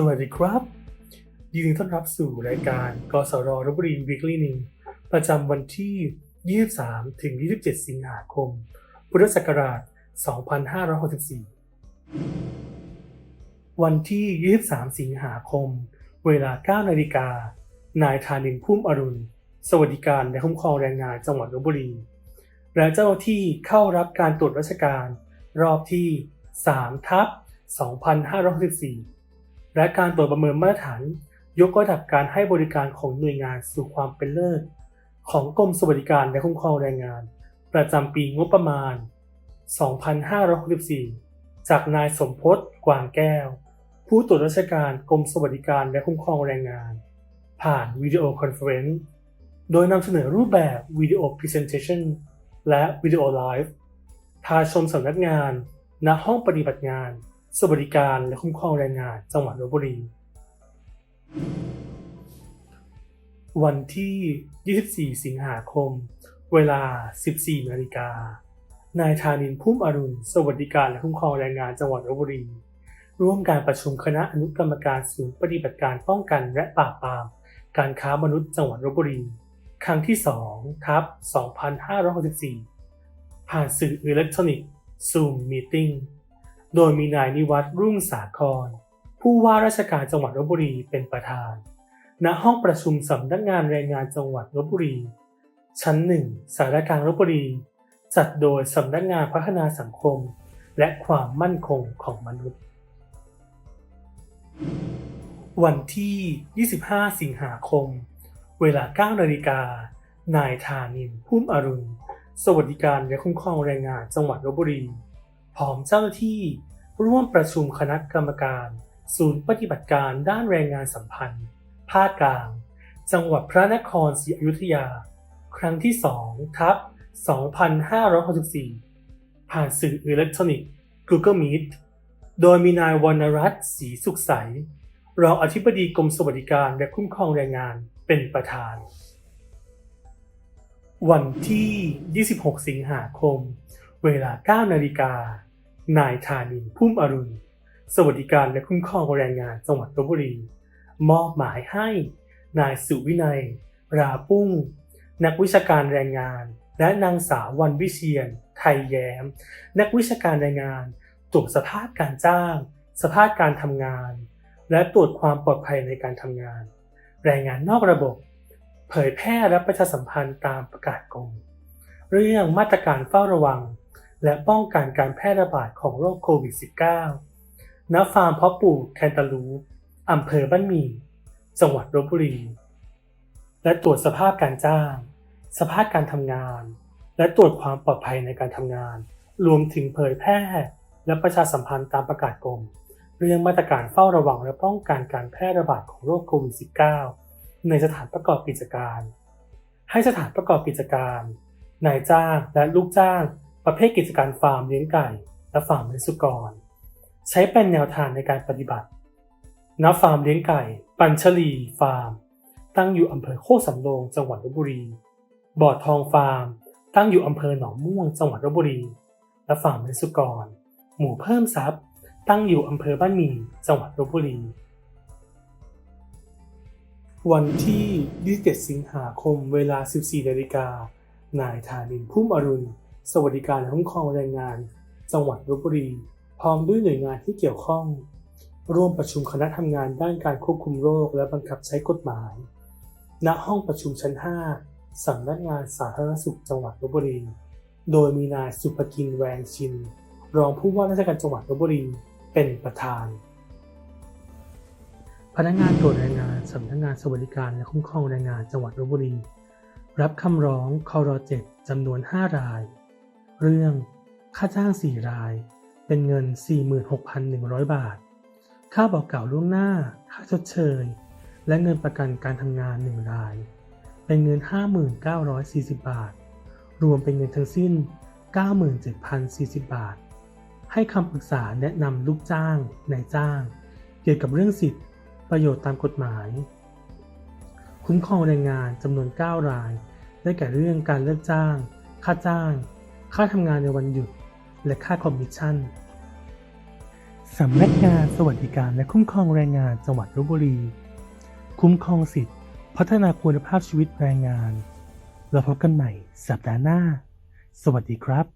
สวัสดีครับ ยินดีต้อนรับสู่รายการกสรรบุรี weekly n e w ประจำวันที่ 23 ถึง 27 สิงหาคม พุทธศักราช 2564 วันที่ 23 สิงหาคม เวลา 9 นาฬิกา นายธานินพุ่มอรุณ สวัสดิการและคุ้มครองแรงงานจังหวัดลบบุรี และเจ้าหน้าที่เข้ารับการตรวจราชการ รอบที่3ทับ2564 และการตรวจประเมินมาตรฐาน ยกระดับการให้บริการของหน่วยงานสู่ความเป็นเลิศของกรมสวัสดิการและคุ้มครองแรงงาน ประจำปีงบประมาณ 2564 จากนายสมพศกวางแก้ว ผู้ตรวจราชการกรมสวัสดิการและคุ้มครองแรงงาน ผ่านวิดีโอคอนเฟอเรนซ์โดยนำเสนอรูปแบบวิดีโอพรีเซนเทชันและวิดีโอไลฟ์พาชมสำนักงานณห้องปฏิบัติงาน สวัสดิการและคุ้มครองแรงงานจังหวัดลบบุรี วันที่ 24 สิงหาคม เวลา 14 นาฬิกา นายธานินพุ่มอรุณ สวัสดิการและคุ้มครองแรงงานจังหวัดลบบุรี ร่วมการประชุมคณะอนุกรรมการศูนย์ปฏิบัติการป้องกันและปราบปราม การค้ามนุษย์จังหวัดลบบุรี ครั้งที่2ทับ2564 ผ่านสื่ออิเล็กทรอนิกส์ Zoom Meeting โดยมีนายนิวัฒน์รุ่งสาคร ผู้ว่าราชการจังหวัดลบบุรีเป็นประธาน ณ ห้องประชุมสำนักงานแรงงานจังหวัดลบบุรี ชั้นหนึ่งสารกลางลบบุรี จัดโดยสำนักงานพัฒนาสังคม และความมั่นคงของมนุษย์ วันที่ 25 สิงหาคม เวลา 9 นาฬิกา นายธานินพุ่มอรุณ สวัสดิการและคุ้มครองแรงงานจังหวัดลบบุรี พร้อมเจ้าหน้าที่ ร่วมประชุมคณะกรรมการ ศูนย์ปฏิบัติการด้านแรงงานสัมพันธ์ ภาคกลาง จังหวัดพระนครศรีอยุธยา ครั้งที่2ทับ2564 ผ่านสื่ออิเล็กทรอนิกส์ Google Meet โดยมีนายวรรณรัตน์ศรีสุขใส รองอธิบดีกรมสวัสดิการและคุ้มครองแรงงานเป็นประธาน วันที่ 26 สิงหาคม เวลา 9 นาฬิกา นายธานินพุ่มอรุณ สวัสดิการและคุ้มครองแรงงานจังหวัดลบบุรี มอบหมายให้ นายสุวินัย ราปุ้ง นักวิชาการแรงงาน และนางสาววันวิเชียน ไทยแย้ม นักวิชาการแรงงาน ตรวจสภาพการจ้าง สภาพการทำงาน และตรวจความปลอดภัยในการทำงาน แรงงานนอกระบบ เผยแพร่และประชาสัมพันธ์ตามประกาศกรมเรื่องมาตรการเฝ้าระวัง และป้องกันการแพร่ระบาดของโรคโควิด -19 ณ ฟาร์มเพาะปลูกแคนตาลูปอำเภอบ้านหมี่ จังหวัดลบบุรี และตรวจสภาพการจ้าง สภาพการทำงาน และตรวจความปลอดภัยในการทำงาน รวมถึงเผยแพร่และประชาสัมพันธ์ตามประกาศกรม เรื่องมาตรการเฝ้าระวังและป้องกันการแพร่ระบาดของโรคโควิด -19 ในสถานประกอบกิจการ ให้สถานประกอบกิจการ นายจ้างและลูกจ้าง ประเภทกิจการฟาร์มเลี้ยงไก่ และฟาร์มเลี้ยงสุกร ใช้เป็นแนวทางในการปฏิบัติณฟาร์มเลี้ยงไก่ ปัญชลีฟาร์ม ตั้งอยู่อำเภอโคกสำโรงจังหวัดลบบุรี บ่อทองฟาร์ม ตั้งอยู่อำเภอหนองม่วงจังหวัดลบบุรี และฟาร์มเลี้ยงสุกร หมู่เพิ่มทรัพย์ ตั้งอยู่อำเภอบ้านหมี่จังหวัดลบบุรี วันที่ 27 สิงหาคม เวลา 14นาฬิกานายธานินพุ่มอรุณ สวัสดิการและคุ้มครองแรงงาน จังหวัดลบบุรี พร้อมด้วยหน่วยงานที่เกี่ยวข้อง ร่วมประชุมคณะทำงานด้านการควบคุมโรคและบังคับใช้กฎหมาย ณ ห้องประชุมชั้น 5สำนักงานสาธารณสุขจังหวัดลบบุรี โดยมีนายสุภกินแวงชิน รองผู้ว่าราชการจังหวัดลบบุรี เป็นประธาน พนักงานตรวจแรงงานสำนักงานสวัสดิการและคุ้มครองแรงงานจังหวัดลบบุรี รับคำร้องคอรเจ็ดจำนวน 5 ราย เรื่องค่าจ้าง4ราย เป็นเงิน 46,100 บาท ค่าบอกกล่าวล่วงหน้า ค่าชดเชย และเงินประกันการทำงาน 1 ราย เป็นเงิน 5,940 บาท รวมเป็นเงินทั้งสิ้น 97,040 บาท ให้คำปรึกษาแนะนำลูกจ้างนายจ้าง เกี่ยวกับเรื่องสิทธิประโยชน์ตามกฎหมาย คุ้มครองแรงงานจำนวน 9 ราย ได้แก่เรื่องการเลิกจ้าง ค่าจ้าง ค่าทำงานในวันหยุด และค่าคอมมิชชั่นสำนักงานสวัสดิการและคุ้มครองแรงงานจังหวัดลบบุรี คุ้มครองสิทธิพัฒนาคุณภาพชีวิตแรงงาน เราพบกันใหม่สัปดาห์หน้า สวัสดีครับ